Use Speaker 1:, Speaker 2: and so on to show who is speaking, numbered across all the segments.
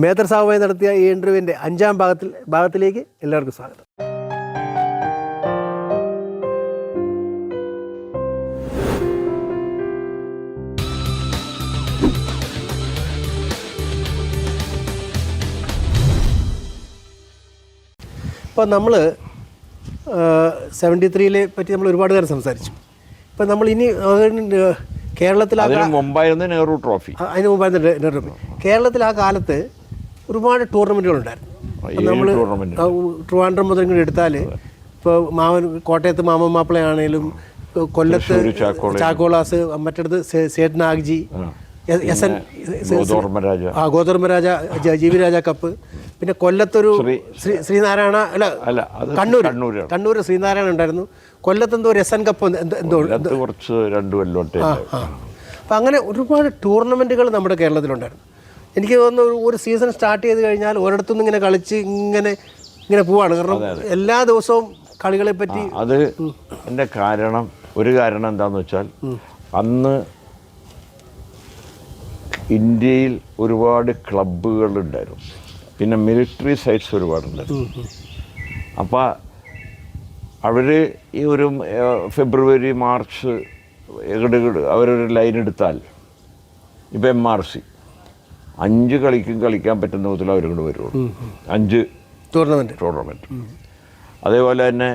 Speaker 1: മേത്തർ സാവുമായി നടത്തിയ ഈ ഇന്റർവ്യൂവിന്റെ അഞ്ചാം ഭാഗത്തിൽ ഭാഗത്തിലേക്ക് എല്ലാവർക്കും സ്വാഗതം. ഇപ്പോൾ നമ്മൾ സെവന്റി ത്രീയിലെ പറ്റി നമ്മൾ ഒരുപാട് നേരം സംസാരിച്ചു. ഇപ്പം നമ്മൾ ഇനി കേരളത്തിൽ
Speaker 2: മുമ്പായിരുന്നു നെഹ്റു ട്രോഫി.
Speaker 1: അതിന് മുമ്പായിരുന്നു നെഹ്റു ട്രോഫി. കേരളത്തിൽ ആ കാലത്ത് ഒരുപാട് ടൂർണമെന്റുകളുണ്ടായിരുന്നു
Speaker 2: ഉണ്ടായിരുന്നു
Speaker 1: നമ്മൾ ട്രിവാൻഡ്രം മുതൽ ഇങ്ങോട്ട് എടുത്താൽ ഇപ്പോൾ മാമൻ കോട്ടയത്ത് മാമൻ മാപ്പിളയാണേലും കൊല്ലത്ത് ചാക്കോളാസ് മറ്റടുത്ത് സേഠ് നാഗ്ജി എസ് എൻ ആ ഗോതർമ്മരാജ ജീവിരാജ രാജ കപ്പ്. പിന്നെ കൊല്ലത്തൊരു
Speaker 2: ശ്രീ-
Speaker 1: ശ്രീ ശ്രീനാരായണ അല്ല കണ്ണൂർ കണ്ണൂർ ശ്രീനാരായണ ഉണ്ടായിരുന്നു. കൊല്ലത്ത് എന്തോ ഒരു എസ് എൻ കപ്പ് എന്തോ
Speaker 2: കുറച്ച് രണ്ടു കൊല്ലോട്ടെ
Speaker 1: അപ്പം അങ്ങനെ ഒരുപാട് ടൂർണമെന്റുകൾ നമ്മുടെ കേരളത്തിലുണ്ടായിരുന്നു. എനിക്ക് തോന്നുന്നു ഒരു- സീസൺ സ്റ്റാർട്ട് ചെയ്ത് കഴിഞ്ഞാൽ ഒരിടത്തുനിന്ന് ഇങ്ങനെ കളിച്ച് ഇങ്ങനെ ഇങ്ങനെ പോവാണ്. കാരണം എല്ലാ ദിവസവും കളികളെ പറ്റി
Speaker 2: അത് എന്റെ കാരണം ഒരു കാരണം എന്താന്ന് വെച്ചാൽ അന്ന് ഇന്ത്യയിൽ ഒരുപാട് ക്ലബ്ബുകൾ ഉണ്ടായിരുന്നു. പിന്നെ മിലിറ്ററി സൈറ്റ്സ് ഒരുപാടുണ്ടായിരുന്നു അപ്പോൾ അവർ ഈ ഒരു ഫെബ്രുവരി മാർച്ച് എവിടെ അവരൊരു ലൈൻ എടുത്താൽ ഇപ്പം എം ആർ സി അഞ്ച് കളിക്കും കളിക്കാൻ പറ്റുന്ന വിധത്തിൽ അവരിങ്ങോട്ട് വരുള്ളൂ. അഞ്ച്
Speaker 1: ടൂർണമെന്റ്
Speaker 2: ടൂർണമെന്റ് അതേപോലെ തന്നെ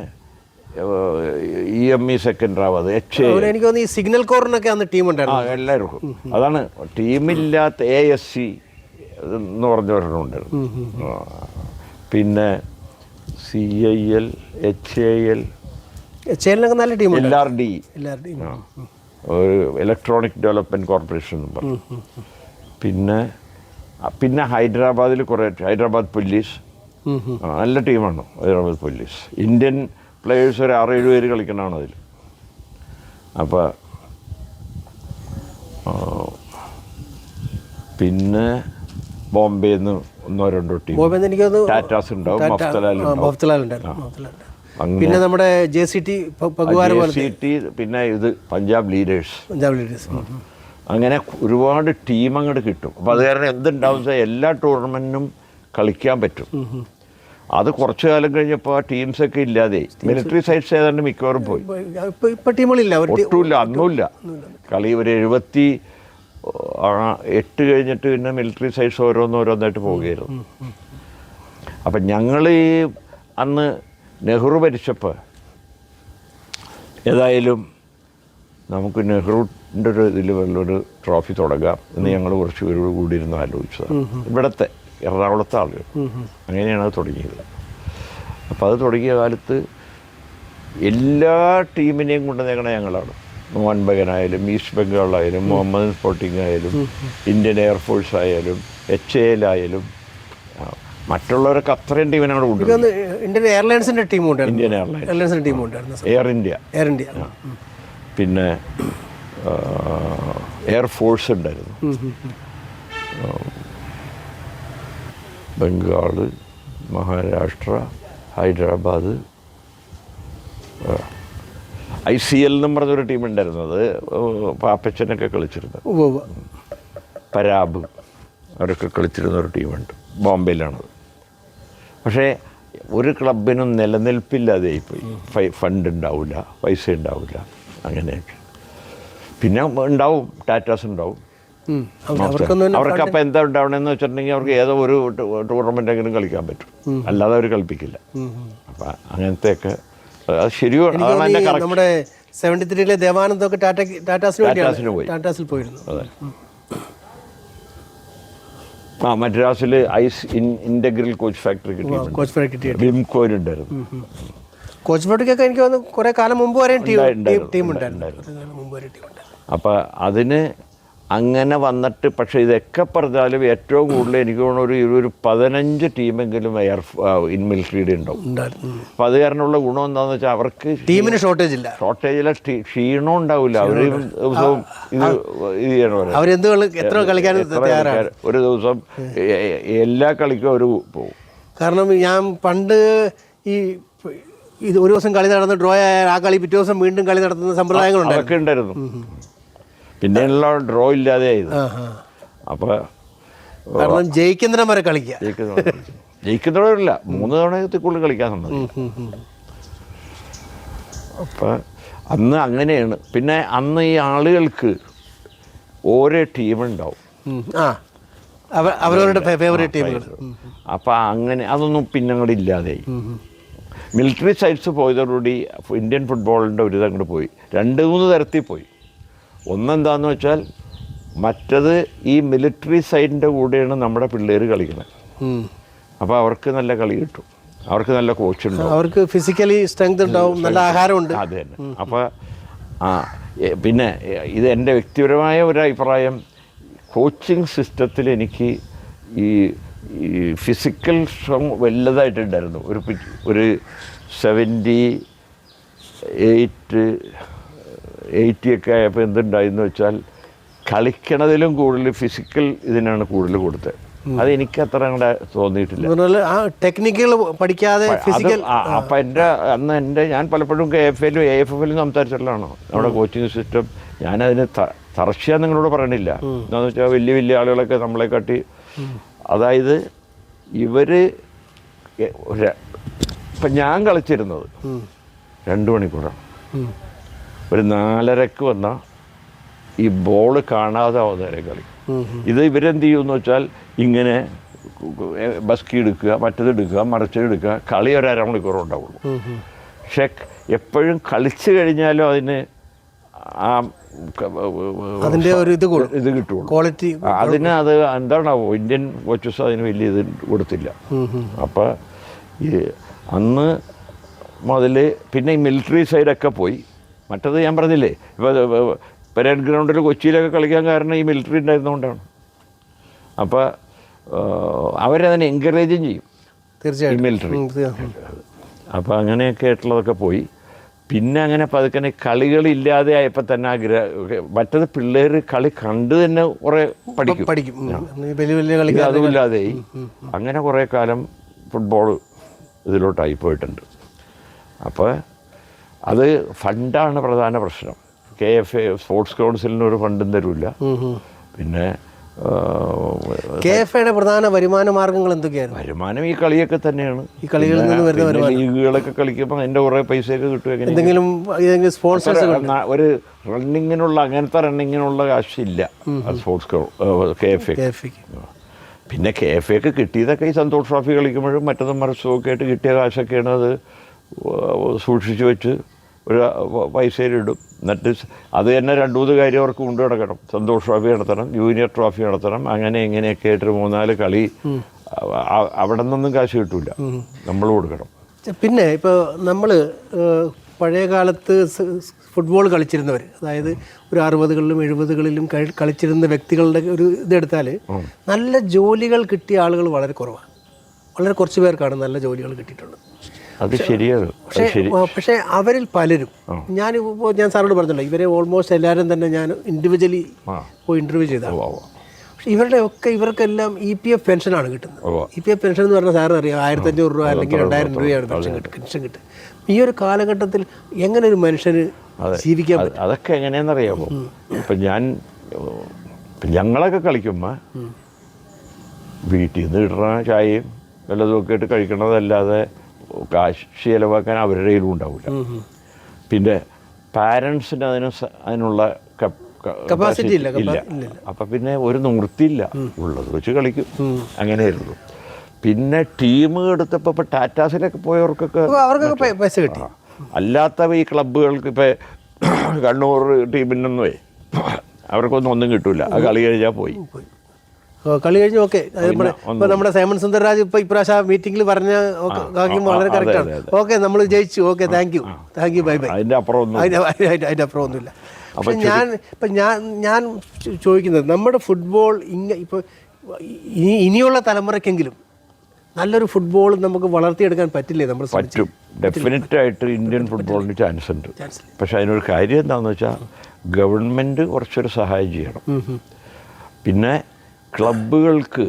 Speaker 2: ഇ എം ഇ സെക്കൻഡ് ആവാതെ എച്ച്
Speaker 1: എനിക്ക് തോന്നുന്നു ഈ സിഗ്നൽ കോറിനൊക്കെ അന്ന് ടീം
Speaker 2: ആ
Speaker 1: ഉണ്ടായിരുന്നു
Speaker 2: എല്ലാവർക്കും അതാണ് ടീമില്ലാത്ത എ എസ് സി എന്ന് പറഞ്ഞ ഒരെണ്ണം ഉണ്ടായിരുന്നു. ആ. പിന്നെ C I L H A L
Speaker 1: ചേലിനൊക്കെ നല്ല ടീം
Speaker 2: എൽ ആർ ഡി ഒരു ഇലക്ട്രോണിക് ഡെവലപ്മെന്റ് കോർപ്പറേഷൻ എന്ന് പറഞ്ഞു. പിന്നെ പിന്നെ ഹൈദരാബാദിൽ കുറേ ഹൈദരാബാദ് പോലീസ് നല്ല ടീമാണ് ഹൈദരാബാദ് പോലീസ് ഇന്ത്യൻ പ്ലേയേഴ്സ് ഒരു ആറേഴ് പേര് കളിക്കണതാണ് അതിൽ അപ്പോൾ പിന്നെ ബോംബെയിൽ നിന്ന് ഒന്നോ രണ്ടോ ടീം. ടാറ്റാസ് ഉണ്ടാവും
Speaker 1: പിന്നെ നമ്മുടെ ജെ സി ടി
Speaker 2: പിന്നെ ഇത് പഞ്ചാബ് ലീഡേഴ്സ്
Speaker 1: പഞ്ചാബ് ലീഡേഴ്സ്.
Speaker 2: അങ്ങനെ ഒരുപാട് ടീം അങ്ങോട്ട് കിട്ടും. അപ്പോൾ അത് കാരണം എന്തുണ്ടാവും വെച്ചാൽ എല്ലാ ടൂർണമെന്റിനും കളിക്കാൻ പറ്റും. അത് കുറച്ചു കാലം കഴിഞ്ഞപ്പോൾ ആ ടീംസൊക്കെ ഇല്ലാതെ മിലിറ്ററി സൈഡ്സ് ഏതാണ്ട് മിക്കവാറും പോയി.
Speaker 1: ടീമുകളില്ല
Speaker 2: ഒട്ടുമില്ല അന്നുമില്ല. കളി ഒരു എഴുപത്തി എട്ട് കഴിഞ്ഞിട്ട് പിന്നെ മിലിറ്ററി സൈഡ്സ് ഓരോന്നോരോന്നായിട്ട് പോവുകയായിരുന്നു. അപ്പം ഞങ്ങൾ ഈ അന്ന് നെഹ്റു ഭരിച്ചപ്പോൾ ഏതായാലും നമുക്ക് നെഹ്റുവിന്റെ ഒരു ഇതിൽ വല്ലൊരു ട്രോഫി തുടങ്ങാം എന്ന് ഞങ്ങൾ കുറച്ച് പേരോട് കൂടി ഇരുന്ന് ആലോചിച്ചതാണ്. ഇവിടത്തെ എറണാകുളത്തെ ആളുകൾ. അങ്ങനെയാണ് അത് തുടങ്ങിയത്. അപ്പോൾ അത് തുടങ്ങിയ കാലത്ത് എല്ലാ ടീമിനെയും കൊണ്ടുവന്നേക്കണ ഞങ്ങളാണ്. മോഹൻ ബഗനായാലും ആയാലും ഈസ്റ്റ് ബംഗാളായാലും മുഹമ്മദ് സ്പോർട്ടിംഗ് ആയാലും ഇന്ത്യൻ എയർഫോഴ്സ് ആയാലും എച്ച് എയിലായാലും മറ്റുള്ളവരൊക്കെ അത്രയും ടീമിനെ അവിടെ
Speaker 1: എനിക്ക്
Speaker 2: കൊണ്ടുവരും
Speaker 1: ഇന്ത്യൻ എയർലൈൻസിന്റെ ടീമുണ്ട്
Speaker 2: ഇന്ത്യൻ എയർലൈൻസ്.
Speaker 1: എയർലൈൻസിന്റെ ടീം ഉണ്ടായിരുന്നു
Speaker 2: എയർ ഇന്ത്യ.
Speaker 1: Air India.
Speaker 2: പിന്നെ എയർഫോഴ്സ് ഉണ്ടായിരുന്നു. Bengal Maharashtra Hyderabad I C L എന്നും പറഞ്ഞൊരു ടീം ഉണ്ടായിരുന്നു. അത് പാപ്പച്ചനൊക്കെ
Speaker 1: ഉവ്വ്.
Speaker 2: പരാബ് അവരൊക്കെ കളിച്ചിരുന്ന ഒരു ടീമുണ്ട് ബോംബെയിലാണത്. പക്ഷേ ഒരു ക്ലബിനും നിലനിൽപ്പില്ലാതെയായിപ്പോയി. ഫണ്ട് ഉണ്ടാവില്ല പൈസ ഉണ്ടാവില്ല അങ്ങനെയൊക്കെ. പിന്നെ ഉണ്ടാവും ടാറ്റാസ് ഉണ്ടാവും. അവർക്ക് അപ്പം എന്താ ഉണ്ടാവണമെന്ന് വെച്ചിട്ടുണ്ടെങ്കിൽ അവർക്ക് ഏതോ ഒരു ടൂർണമെന്റ് എങ്കിലും കളിക്കാൻ പറ്റും. അല്ലാതെ അവർ കളിപ്പിക്കില്ല. അപ്പം അങ്ങനത്തെയൊക്കെ അത്
Speaker 1: ശരിയാണ്
Speaker 2: അതാണ് എന്റെ
Speaker 1: നമ്മുടെ സെവന്റി ത്രീയിലെ ദേവാനന്ദമൊക്കെ ടാറ്റ ടാറ്റാസിന്
Speaker 2: പോയി.
Speaker 1: ടാറ്റാസിൽ പോയിരുന്നു.
Speaker 2: അതെ. ആ മദ്രാസിൽ ഐസ് ഇൻ ഇന്റഗ്രൽ കോച്ച് ഫാക്ടറി കിട്ടിയിട്ടുണ്ട്.
Speaker 1: കോച്ച് ഫാക്ടറി കിട്ടിയ
Speaker 2: വിംകോയിലുണ്ടായിരുന്നു
Speaker 1: കോച്ച് ഫാക്ടറിക്കൊക്കെ എനിക്ക് വന്ന് കുറേ കാലം മുമ്പ് വരെ ടീം ടീം ഉണ്ടായിരുന്നു.
Speaker 2: ഉണ്ടായിരുന്നു.
Speaker 1: മുമ്പ് വരെ ടീം ഉണ്ടായിരുന്നു.
Speaker 2: അപ്പോൾ അതിന് അങ്ങനെ വന്നിട്ട് പക്ഷേ ഇതൊക്കെ പറഞ്ഞാലും ഏറ്റവും കൂടുതൽ എനിക്ക് തോന്നുന്നു ഒരു ഒരു പതിനഞ്ച് ടീമെങ്കിലും എയർ ഇൻ മിലിറ്ററിയുടെ ഉണ്ടാവും. അപ്പം അത് കാരണമുള്ള ഗുണം എന്താണെന്ന് വെച്ചാൽ അവർക്ക്
Speaker 1: ടീമിന് ഷോർട്ടേജ് ഇല്ല.
Speaker 2: ഷോർട്ടേജിലെ ക്ഷീണം ഉണ്ടാവില്ല. അവർ ദിവസവും ഇത് ഇത് ചെയ്യണവരെ ഒരു ദിവസം എല്ലാ കളിക്കും അവർ പോകും.
Speaker 1: കാരണം ഞാൻ പണ്ട് ഈ ഇത് ഒരു ദിവസം കളി നടന്ന് ഡ്രോ ആയ ആ കളി പിറ്റേ ദിവസം വീണ്ടും കളി നടത്തുന്ന സമ്പ്രദായങ്ങളുണ്ടായിരുന്നു.
Speaker 2: പിന്നെയുള്ള ഡ്രോ ഇല്ലാതെ ആയത് അപ്പോൾ
Speaker 1: കാരണം വരെ കളിക്കുക.
Speaker 2: ജയിക്കുന്നവരല്ല മൂന്ന് തവണയത്തിക്കുള്ളിൽ കളിക്കാൻ സമ്മതിക്കും.
Speaker 1: ഉം, ഉം.
Speaker 2: അന്ന് അങ്ങനെയാണ്. പിന്നെ അന്ന് ഈ ആളുകൾക്ക് ഓരോ ടീമുണ്ടാവും
Speaker 1: അപ്പൊ അവരവരുടെ ഫേവറേറ്റ് ടീമുകൾ
Speaker 2: അപ്പം അങ്ങനെ അതൊന്നും പിന്നെ അങ്ങോട്ട് ഇല്ലാതെയായി മിലിറ്ററി സൈറ്റ്സ് പോയതോടുകൂടി ഇന്ത്യൻ ഫുട്ബോളിന്റെ ഒരു ഇത് അങ്ങോട്ട് പോയി. രണ്ട് മൂന്ന് തരത്തിൽ പോയി. ഒന്നെന്താന്ന് വെച്ചാൽ മറ്റത് ഈ മിലിറ്ററി സൈഡിന്റെ കൂടെയാണ് നമ്മുടെ പിള്ളേർ കളിക്കുന്നത്. അപ്പോൾ അവർക്ക് നല്ല കളി കിട്ടും. അവർക്ക് നല്ല കോച്ച് ഉണ്ടാവും.
Speaker 1: അവർക്ക് ഫിസിക്കലി സ്ട്രെങ്ത് ഉണ്ടാവും നല്ല ആഹാരമുണ്ട്.
Speaker 2: അതെ തന്നെ. അപ്പോൾ ആ പിന്നെ ഇത് എന്റെ വ്യക്തിപരമായ ഒരു അഭിപ്രായം കോച്ചിങ് സിസ്റ്റത്തിൽ എനിക്ക് ഈ ഈ ഫിസിക്കൽ സ്ട്രോങ് വലുതായിട്ടുണ്ടായിരുന്നു. ഒരു ഒരു സെവന്റി എയ്റ്റ് എയ്റ്റി ഒക്കെ ആയപ്പോൾ എന്തുണ്ടായെന്ന് വെച്ചാൽ കളിക്കണതിലും കൂടുതൽ ഫിസിക്കൽ ഇതിനാണ് കൂടുതൽ കൊടുത്തത് അത് എനിക്ക് അത്ര അങ്ങോട്ട് തോന്നിയിട്ടില്ല.
Speaker 1: ടെക്നിക്കുകൾ പഠിക്കാതെ ഫിസിക്കൽ
Speaker 2: അപ്പൊ എന്റെ അന്ന് എന്റെ ഞാൻ പലപ്പോഴും കെ എഫ് എല്ലും എ എഫ് എഫിലും സംസാരിച്ചിട്ടുള്ളതാണ്? നമ്മുടെ കോച്ചിങ് സിസ്റ്റം ഞാനതിന് തറശ്ശ നിങ്ങളോട് പറയണില്ല. എന്താണെന്ന് വെച്ചാൽ വലിയ വലിയ ആളുകളൊക്കെ നമ്മളെ കാട്ടി അതായത് ഇവർ ഇപ്പം ഞാൻ കളിച്ചിരുന്നത് രണ്ട് മണിക്കൂറാണ്. ഒരു നാലരക്ക് വന്ന ഈ ബോൾ കാണാതെ ആവുന്നവരെ കളി. ഇത് ഇവരെന്ത് ചെയ്യുമെന്ന് വെച്ചാൽ ഇങ്ങനെ ബസ്കി എടുക്കുക മറ്റത് എടുക്കുക മറിച്ചത് എടുക്കുക കളി ഒരു അരമണിക്കൂർ ഉണ്ടാവുള്ളൂ. പക്ഷെ എപ്പോഴും കളിച്ചു കഴിഞ്ഞാലും അതിന് ആ
Speaker 1: അതിന്റെ ഒരു ഇത്
Speaker 2: ഇത് കിട്ടുള്ളൂ.
Speaker 1: ക്വാളിറ്റി
Speaker 2: അതിന് അത് എന്താണാവോ ഇന്ത്യൻ കോച്ചസ് അതിന് വലിയ ഇത് കൊടുത്തില്ല. അപ്പോൾ ഈ അന്ന് മുതൽ പിന്നെ ഈ മിലിറ്ററി സൈഡൊക്കെ പോയി. മറ്റത് ഞാൻ പറഞ്ഞില്ലേ ഇപ്പോൾ പരേഡ് ഗ്രൗണ്ടിൽ കൊച്ചിയിലൊക്കെ കളിക്കാൻ കാരണം ഈ മിലിറ്ററി ഉണ്ടായിരുന്നുകൊണ്ടാണ് അപ്പോൾ അവരതിനെ എൻകറേജും ചെയ്യും.
Speaker 1: തീർച്ചയായും
Speaker 2: മിലിറ്ററി. അപ്പോൾ അങ്ങനെയൊക്കെ ആയിട്ടുള്ളതൊക്കെ പോയി. പിന്നെ അങ്ങനെ പതുക്കനെ കളികളില്ലാതെ ആയപ്പോൾ തന്നെ ആ ഗ്ര മറ്റത് പിള്ളേർ കളി കണ്ട് തന്നെ കുറേ പഠിക്കും.
Speaker 1: പഠിക്കും. വലിയ വലിയ കളി.
Speaker 2: അതുമില്ലാതെ അങ്ങനെ കുറേ കാലം ഫുട്ബോൾ ഇതിലോട്ടായി പോയിട്ടുണ്ട്. അപ്പോൾ അത് ഫണ്ടാണ് പ്രധാന പ്രശ്നം. കെ എഫ് എ സ്പോർട്സ് കൗൺസിലിന് ഒരു ഫണ്ടും തരില്ല പിന്നെ
Speaker 1: കെ എഫ് ഐയുടെ പ്രധാന വരുമാന മാർഗങ്ങൾ എന്തൊക്കെയാണ്?
Speaker 2: വരുമാനം ഈ കളിയൊക്കെ തന്നെയാണ്.
Speaker 1: ഈ കളികളിൽ നിന്ന് വരുന്ന
Speaker 2: ലീഗുകളൊക്കെ കളിക്കുമ്പോൾ അതിന്റെ കുറേ പൈസയൊക്കെ കിട്ടും
Speaker 1: എന്തെങ്കിലും സ്പോൺസേഴ്സ്
Speaker 2: ഒരു- റണ്ണിങ്ങിനുള്ള അങ്ങനത്തെ റണ്ണിങ്ങിനുള്ള കാശില്ല. സ്പോർട്സ് കെ എഫ് പിന്നെ കെ എഫ് ഒക്കെ കിട്ടിയതൊക്കെ ഈ സന്തോഷ് ട്രോഫി കളിക്കുമ്പോഴും മറ്റതും മറിച്ചും ഒക്കെ ആയിട്ട് കിട്ടിയ കാശൊക്കെയാണ് അത് സൂക്ഷിച്ച് വെച്ച് ഒരു പൈസയിലിടും. എന്നിട്ട് അത് തന്നെ രണ്ട് മൂന്ന് കാര്യം അവർക്ക് കൊണ്ടു നടക്കണം. സന്തോഷ് ട്രോഫി നടത്തണം ജൂനിയർ ട്രോഫി നടത്തണം അങ്ങനെ ഇങ്ങനെയൊക്കെ ആയിട്ട് മൂന്നാൽ കളി അവിടെ നിന്നൊന്നും കാശ് കിട്ടൂല. നമ്മൾ കൊടുക്കണം.
Speaker 1: പിന്നെ ഇപ്പോൾ നമ്മൾ പഴയ കാലത്ത് ഫുട്ബോൾ കളിച്ചിരുന്നവർ അതായത് ഒരു അറുപതുകളിലും എഴുപതുകളിലും കളിച്ചിരുന്ന വ്യക്തികളുടെ ഒരു ഇതെടുത്താൽ നല്ല ജോലികൾ കിട്ടിയ ആളുകൾ വളരെ കുറവാണ് വളരെ കുറച്ച് പേർക്കാണ് നല്ല ജോലികൾ കിട്ടിയിട്ടുള്ളത്.
Speaker 2: അത് ശരിയാണ്.
Speaker 1: പക്ഷേ അവരിൽ പലരും ഞാൻ ഇപ്പോൾ ഞാൻ സാറോട് പറഞ്ഞല്ലോ ഇവരെ ഓൾമോസ്റ്റ് എല്ലാവരും തന്നെ ഞാൻ ഇൻഡിവിജ്വലി പോയി
Speaker 2: ഇന്റർവ്യൂ ചെയ്ത.
Speaker 1: പക്ഷേ ഇവരുടെ ഒക്കെ ഇവർക്കെല്ലാം ഇ പി എഫ് പെൻഷനാണ് കിട്ടുന്നത്. ഇ പി എഫ് പെൻഷൻ എന്ന് പറഞ്ഞാൽ സാറിന് അറിയാം ആയിരത്തി അഞ്ഞൂറ് രൂപ അല്ലെങ്കിൽ രണ്ടായിരം രൂപയാണ് പെൻഷൻ കിട്ടും പെൻഷൻ കിട്ടും ഈ ഒരു കാലഘട്ടത്തിൽ എങ്ങനെ ഒരു മനുഷ്യന് ജീവിക്കാൻ
Speaker 2: പറ്റും? അതൊക്കെ എങ്ങനെയാണെന്നറിയാമോ ഇപ്പം ഞാൻ ഞങ്ങളൊക്കെ കളിക്കുമ്പോൾ വീട്ടിൽ നിന്ന് ഇടുന്ന ചായയും വല്ലതും ഒക്കെ ഇട്ട് കഴിക്കണതല്ലാതെ കാശ് ചിലവാക്കാൻ അവരുടെ കയ്യിലും ഉണ്ടാവില്ല. പിന്നെ പാരൻസിന് അതിന് അതിനുള്ള
Speaker 1: കപ്പാസിറ്റി ഇല്ല,
Speaker 2: അപ്പം പിന്നെ ഒരു നിവൃത്തിയില്ല ഉള്ളത് വെച്ച് കളിക്കും. അങ്ങനെയായിരുന്നു. പിന്നെ ടീം എടുത്തപ്പോൾ ഇപ്പോൾ ടാറ്റാസിലൊക്കെ പോയവർക്കൊക്കെ
Speaker 1: അവർക്കൊക്കെ പൈസ കിട്ടി.
Speaker 2: അല്ലാത്ത ഈ ക്ലബ്ബുകൾക്ക് ഇപ്പം കണ്ണൂർ ടീമിനൊന്നുമേ അവർക്കൊന്നും ഒന്നും കിട്ടൂല. ആ കളി കഴിഞ്ഞാൽ പോയി.
Speaker 1: കളി കഴിഞ്ഞു ഓക്കെ ഇപ്പൊ നമ്മുടെ സേമൻ സുന്ദർരാജ് ഇപ്പൊ ഇപ്രാവശ്യം മീറ്റിംഗിൽ പറഞ്ഞ കാര്യം വളരെ കറക്റ്റ് ആണ്. ഓക്കെ നമ്മൾ ജയിച്ചു. Okay thank you thank you bye bye
Speaker 2: അതിന്റെ അപ്പുറം
Speaker 1: അതിന്റെ അപ്പുറം ഒന്നുമില്ല. പക്ഷെ ഞാൻ ഇപ്പം ഞാൻ ഞാൻ ചോദിക്കുന്നത് നമ്മുടെ ഫുട്ബോൾ ഇങ്ങ ഇപ്പോൾ ഇനി ഇനിയുള്ള തലമുറയ്ക്കെങ്കിലും നല്ലൊരു ഫുട്ബോൾ നമുക്ക് വളർത്തിയെടുക്കാൻ പറ്റില്ലേ നമ്മൾ?
Speaker 2: പറ്റും. ഡെഫിനറ്റ് ആയിട്ട് ഇന്ത്യൻ ഫുട്ബോളിന് ചാൻസ് ഉണ്ട്. പക്ഷെ അതിനൊരു കാര്യം എന്താണെന്ന് വെച്ചാൽ ഗവൺമെന്റ് കുറച്ചൊരു സഹായം ചെയ്യണം. പിന്നെ ക്ലബ്ബുകൾക്ക്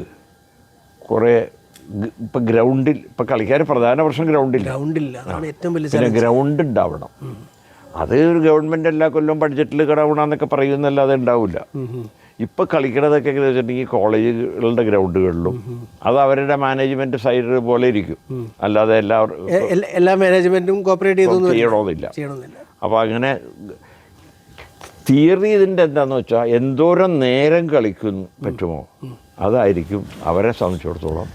Speaker 2: കുറേ ഇപ്പം ഗ്രൗണ്ടിൽ ഇപ്പം കളിക്കാൻ പ്രധാന പ്രശ്നം ഗ്രൗണ്ടില്ല.
Speaker 1: ഗ്രൗണ്ടില്ല. അതാണ് ഏറ്റവും വലിയ
Speaker 2: പിന്നെ ഗ്രൗണ്ട് ഉണ്ടാവണം. അത് ഒരു ഗവൺമെന്റ് എല്ലാ കൊല്ലം ബഡ്ജറ്റിൽ കിടവണമെന്നൊക്കെ പറയുന്നല്ലാതെ ഉണ്ടാവില്ല. ഇപ്പം കളിക്കണതൊക്കെ എങ്ങനെ വെച്ചിട്ടുണ്ടെങ്കിൽ കോളേജുകളുടെ ഗ്രൗണ്ടുകളിലും അത് അവരുടെ മാനേജ്മെന്റ് സൈഡ് പോലെ ഇരിക്കും. അല്ലാതെ
Speaker 1: എല്ലാ എല്ലാ മാനേജ്മെന്റും കോപ്പറേറ്റ്
Speaker 2: ചെയ്യണമെന്നില്ല അപ്പോൾ അങ്ങനെ തിയറി ഇതിന്റെ എന്താന്ന് വെച്ചാൽ എന്തോരം നേരം കളിക്കുന്നു പറ്റുമോ? അതായിരിക്കും അവരെ സംബന്ധിച്ചിടത്തോളം